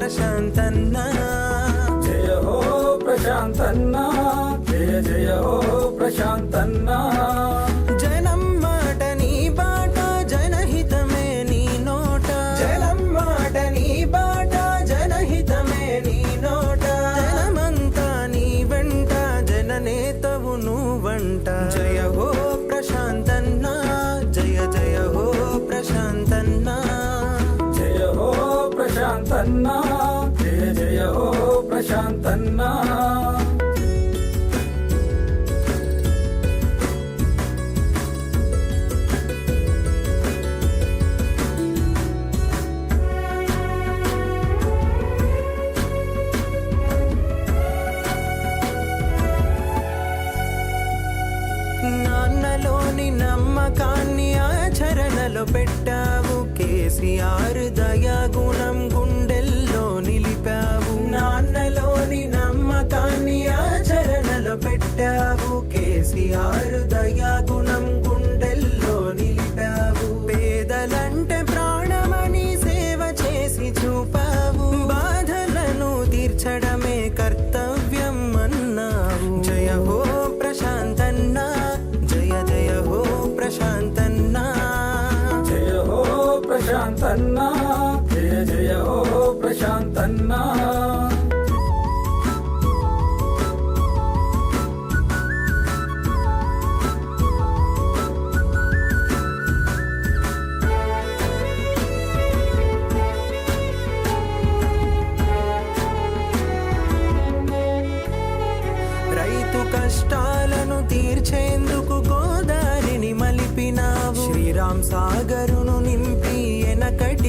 ప్రశాంతన్న. జయ హో ప్రశాంతన్న. జయ జయ హో ప్రశాంతన్న. జనం మాట నీ బాట జనహితమే నీ నోట. జనం మాట నీ బాట జనహితమే నీ నోట. జనమంతా నీ వెంట జననేతవు నువ్వంట. జయ హో ప్రశాంతన్న నాన్నలోని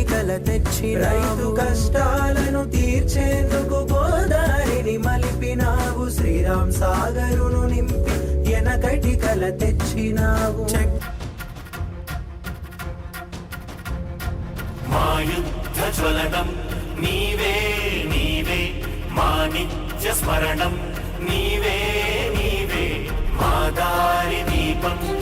ఎనకటి కల తెచ్చి రైతు కష్టాలను తీర్చేందుకు గోదారిని మలిపినావు. శ్రీరామ్ సాగరును నింపి ఎనకటి కల తెచ్చినావు. చెక్. మా యుద్ధ జ్వలనం నీవే నీవే. మా నిత్య స్మరణం నీవే నీవే. మా దారి దీపం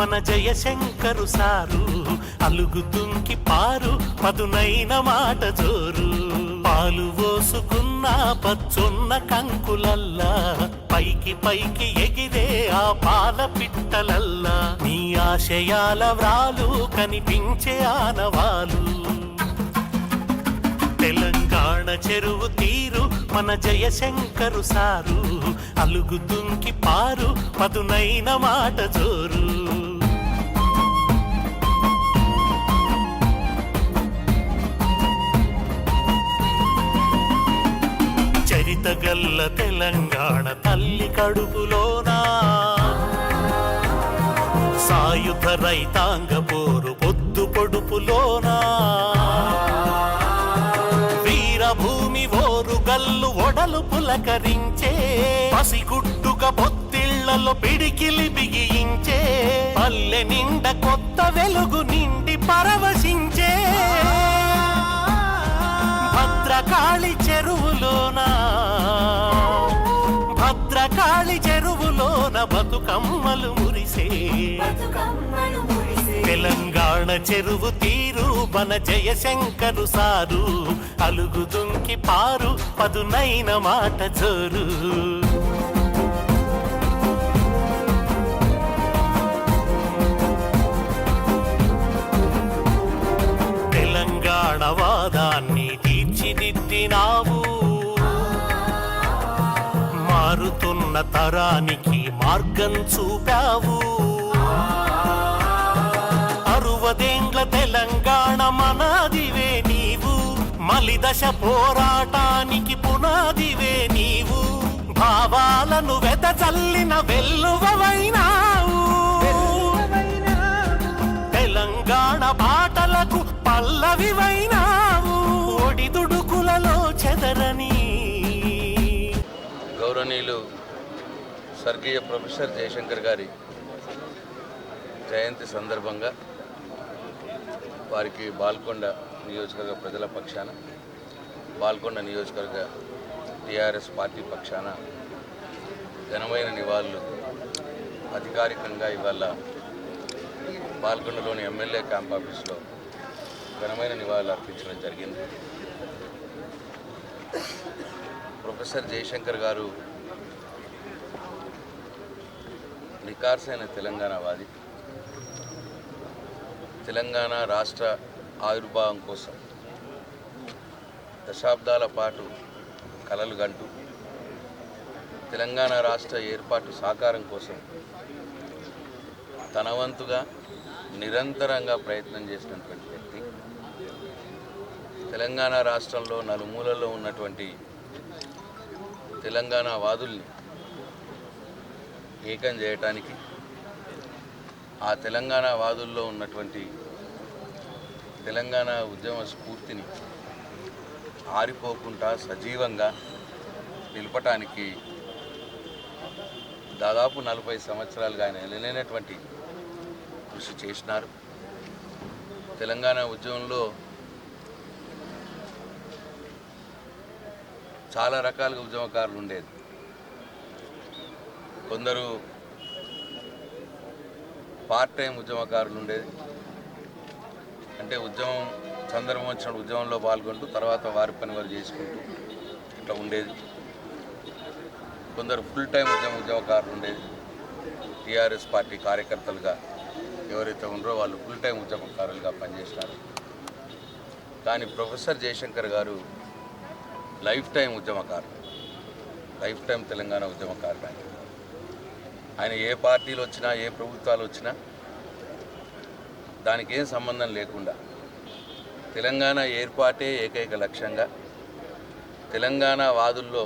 మన జయశంకరు సారు అలుగు తుంకి పారు పదునైన మాట జోరు. పాలు పోసుకున్న పచ్చున్న కంకులల్లా పైకి పైకి ఎగిరే ఆ పాల పిట్టలల్లా. నీ ఆశయాల వ్రాలు కనిపించే ఆనవాలు. తెలంగాణ చెరువు తీరు మన జయశంకరు సారు అలుగు దుంకి పారు పదునైన మాట జోరు. గల్ల తెలంగాణ తల్లి కడుపులోనా? సాయుధ రైతాంగ పోరు పొద్దు పొడుపులోనా? వీరభూమి ఓరు గల్లు ఒడలు పులకరించే పసిగుట్టుగా పొత్తిళ్ళలో పిడికిలి బిగించే పల్లె నిండ కొత్త వెలుగు నిండి పరవ బతుకమ్మలు మురిసే. తెలంగాణ చెరువు తీరు మన జయశంకరు సారు. అలుగు దుంకి పారు పదునైన మాట జోరు. తెలంగాణ వాదాన్ని తీర్చిదిద్దినావు. తరానికి మార్గం చూపావు. అరువదేండ్ల తెలంగాణ మనాదివే నీవు. మలిదశ పోరాటానికి పునాదివే నీవు. భావాలను వెదచల్లిన వెల్లువైనావు తెలంగాణ పాటలకు పల్లవివైనావు. ఒడిదుడుకులలో చెదరని గౌరవనీయులు స్వర్గీయ ప్రొఫెసర్ జయశంకర్ గారి జయంతి సందర్భంగా వారికి బాల్కొండ నియోజకవర్గ ప్రజల పక్షాన బాల్కొండ నియోజకవర్గ టీఆర్ఎస్ పార్టీ పక్షాన ఘనమైన నివాళులు అధికారికంగా ఇవాళ బాల్కొండలోని ఎమ్మెల్యే క్యాంప్ ఆఫీస్లో ఘనమైన నివాళులు అర్పించడం జరిగింది. ప్రొఫెసర్ జయశంకర్ గారు నికార్సైన తెలంగాణవాది తెలంగాణ రాష్ట్ర ఆవిర్భావం కోసం దశాబ్దాల పాటు కలలు గంటూ తెలంగాణ రాష్ట్ర ఏర్పాటు సాకారం కోసం తన వంతుగా నిరంతరంగా ప్రయత్నం చేసినటువంటి వ్యక్తి తెలంగాణ రాష్ట్రంలో నలుమూలల్లో ఉన్నటువంటి తెలంగాణ వాదుల్ని ఏకం చేయటానికి ఆ తెలంగాణ వాదుల్లో ఉన్నటువంటి తెలంగాణ ఉద్యమ స్ఫూర్తిని ఆరిపోకుండా సజీవంగా నిలపటానికి దాదాపు నలభై సంవత్సరాలుగా ఆయన నిలైనటువంటి కృషి చేసినారు. తెలంగాణ ఉద్యమంలో చాలా రకాలుగా ఉద్యమకారులు ఉండేది. కొందరు పార్ట్ టైం ఉద్యమకారులు ఉండేది. అంటే ఉద్యమం సందర్భం వచ్చిన ఉద్యమంలో పాల్గొంటూ తర్వాత వారి పని వారు చేసుకుంటూ ఇట్లా ఉండేది. కొందరు ఫుల్ టైం ఉద్యమ ఉద్యమకారులు ఉండేది. టీఆర్ఎస్ పార్టీ కార్యకర్తలుగా ఎవరైతే ఉన్నారో వాళ్ళు ఫుల్ టైం ఉద్యమకారులుగా పనిచేసినారు. కానీ ప్రొఫెసర్ జయశంకర్ గారు లైఫ్ టైం ఉద్యమకారులు. లైఫ్ టైం తెలంగాణ ఉద్యమకారులు ఆయన ఏ పార్టీలు వచ్చినా ఏ ప్రభుత్వాలు వచ్చినా దానికి ఏం సంబంధం లేకుండా తెలంగాణ ఏర్పాటే ఏకైక లక్ష్యంగా తెలంగాణ వాదుల్లో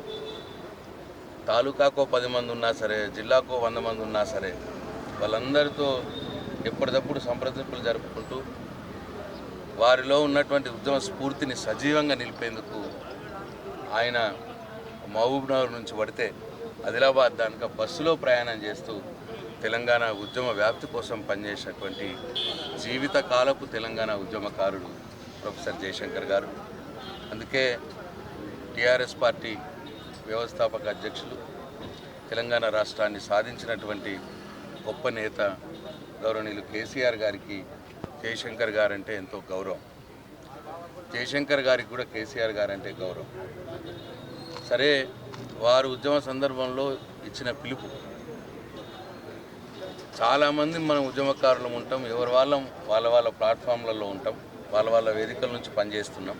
తాలూకాకో పది మంది ఉన్నా సరే జిల్లాకో వంద మంది ఉన్నా సరే వాళ్ళందరితో ఎప్పటికప్పుడు సంప్రదింపులు జరుపుకుంటూ వారిలో ఉన్నటువంటి ఉద్యమ స్ఫూర్తిని సజీవంగా నిలిపేందుకు ఆయన మహబూబ్నగర్ నుంచి పడితే ఆదిలాబాద్ దానిక బస్సులో ప్రయాణం చేస్తూ తెలంగాణ ఉద్యమ వ్యాప్తి కోసం పనిచేసినటువంటి జీవితకాలపు తెలంగాణ ఉద్యమకారుడు ప్రొఫెసర్ జయశంకర్ గారు. అందుకే టీఆర్ఎస్ పార్టీ వ్యవస్థాపక అధ్యక్షులు తెలంగాణ రాష్ట్రాన్ని సాధించినటువంటి గొప్ప నేత గౌరవనీయులు కేసీఆర్ గారికి జయశంకర్ గారంటే ఎంతో గౌరవం. జయశంకర్ గారికి కూడా కేసీఆర్ గారంటే గౌరవం. సరే వారు ఉద్యమ సందర్భంలో ఇచ్చిన పిలుపు. చాలామంది మనం ఉద్యమకారులం ఉంటాం ఎవరి వాళ్ళం వాళ్ళ వాళ్ళ ప్లాట్ఫామ్లలో ఉంటాం వాళ్ళ వాళ్ళ వేదికల నుంచి పనిచేస్తున్నాం.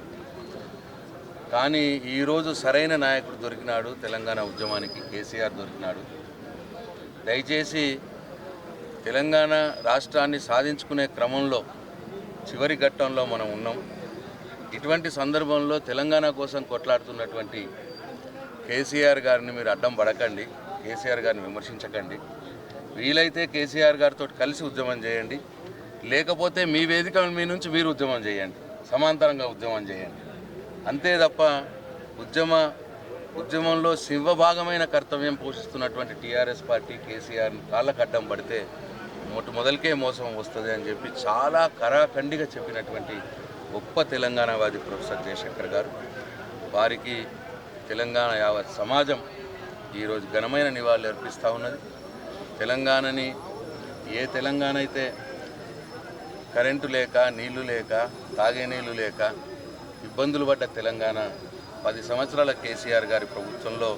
కానీ ఈరోజు సరైన నాయకుడు దొరికినాడు తెలంగాణ ఉద్యమానికి కేసీఆర్ దొరికినాడు. దయచేసి తెలంగాణ రాష్ట్రాన్ని సాధించుకునే క్రమంలో చివరి ఘట్టంలో మనం ఉన్నాం. ఇటువంటి సందర్భంలో తెలంగాణ కోసం కొట్లాడుతున్నటువంటి కేసీఆర్ గారిని మీరు అడ్డం పడకండి కేసీఆర్ గారిని విమర్శించకండి. వీలైతే కేసీఆర్ గారితో కలిసి ఉద్యమం చేయండి. లేకపోతే మీ వేదిక మీ నుంచి మీరు ఉద్యమం చేయండి. సమాంతరంగా ఉద్యమం చేయండి. అంతే తప్ప ఉద్యమ ఉద్యమంలో సింహభాగమైన కర్తవ్యం పోషిస్తున్నటువంటి టీఆర్ఎస్ పార్టీ కేసీఆర్ని కాళ్ళకు అడ్డం పడితే మొట్ట మొదలకే మోసం వస్తుంది అని చెప్పి చాలా కరాఖండిగా చెప్పినటువంటి గొప్ప తెలంగాణవాది ప్రొఫెసర్ జయశంకర్ గారు. వారికి తెలంగాణ యావత్ సమాజం ఈరోజు ఘనమైన నివాళులు అర్పిస్తూ ఉన్నది. తెలంగాణని ఏ తెలంగాణ అయితే కరెంటు లేక నీళ్ళు లేక తాగే నీళ్ళు లేక ఇబ్బందులు పడ్డ తెలంగాణ పది సంవత్సరాల కేసీఆర్ గారి ప్రభుత్వంలో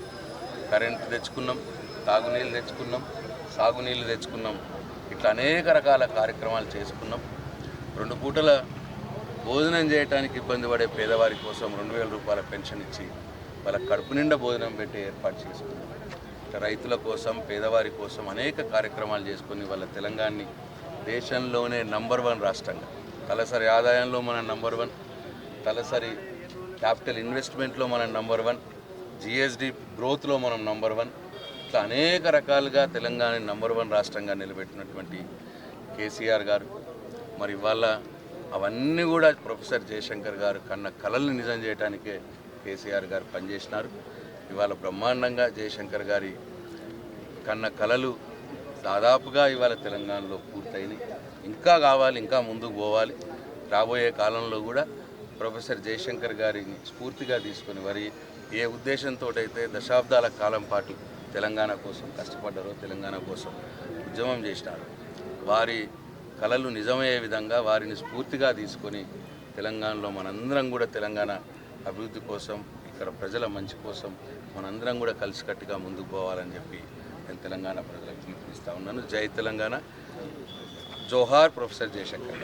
కరెంటు తెచ్చుకున్నాం తాగునీళ్ళు తెచ్చుకున్నాం సాగునీళ్ళు తెచ్చుకున్నాం ఇట్లా అనేక రకాల కార్యక్రమాలు చేసుకున్నాం. రెండు పూటల భోజనం చేయడానికి ఇబ్బంది పడే పేదవారి కోసం రెండు వేల రూపాయల పెన్షన్ ఇచ్చి వాళ్ళ కడుపు నిండా భోజనం పెట్టి ఏర్పాటు చేసుకున్నాం. రైతుల కోసం పేదవారి కోసం అనేక కార్యక్రమాలు చేసుకుని వాళ్ళ తెలంగాణని దేశంలోనే నంబర్ వన్ రాష్ట్రంగా. తలసరి ఆదాయంలో మన నంబర్ వన్ తలసరి క్యాపిటల్ ఇన్వెస్ట్మెంట్లో మనం నంబర్ వన్ జిఎస్డి గ్రోత్లో మనం నంబర్ వన్ ఇట్లా అనేక రకాలుగా తెలంగాణ నంబర్ వన్ రాష్ట్రంగా నిలబెట్టినటువంటి కేసీఆర్ గారు మరి ఇవాళ అవన్నీ కూడా ప్రొఫెసర్ జయశంకర్ గారు కన్న కళల్ని నిజం చేయడానికే కేసీఆర్ గారు పనిచేసినారు. ఇవాళ బ్రహ్మాండంగా జయశంకర్ గారి కన్న కళలు దాదాపుగా ఇవాళ తెలంగాణలో పూర్తయినాయి. ఇంకా కావాలి ఇంకా ముందుకు పోవాలి. రాబోయే కాలంలో కూడా ప్రొఫెసర్ జయశంకర్ గారిని స్ఫూర్తిగా తీసుకొని వారి ఏ ఉద్దేశంతో అయితే దశాబ్దాల కాలం పాటు తెలంగాణ కోసం కష్టపడ్డారో తెలంగాణ కోసం ఉద్యమం చేసినారు వారి కళలు నిజమయ్యే విధంగా వారిని స్ఫూర్తిగా తీసుకొని తెలంగాణలో మనందరం కూడా తెలంగాణ అభివృద్ధి కోసం ఇక్కడ ప్రజల మంచి కోసం మనందరం కూడా కలిసికట్టుగా ముందుకు పోవాలని చెప్పి నేను తెలంగాణ ప్రజలకు పిలుపునిస్తా ఉన్నాను. జై తెలంగాణ. జోహార్ ప్రొఫెసర్ జయశంకర్.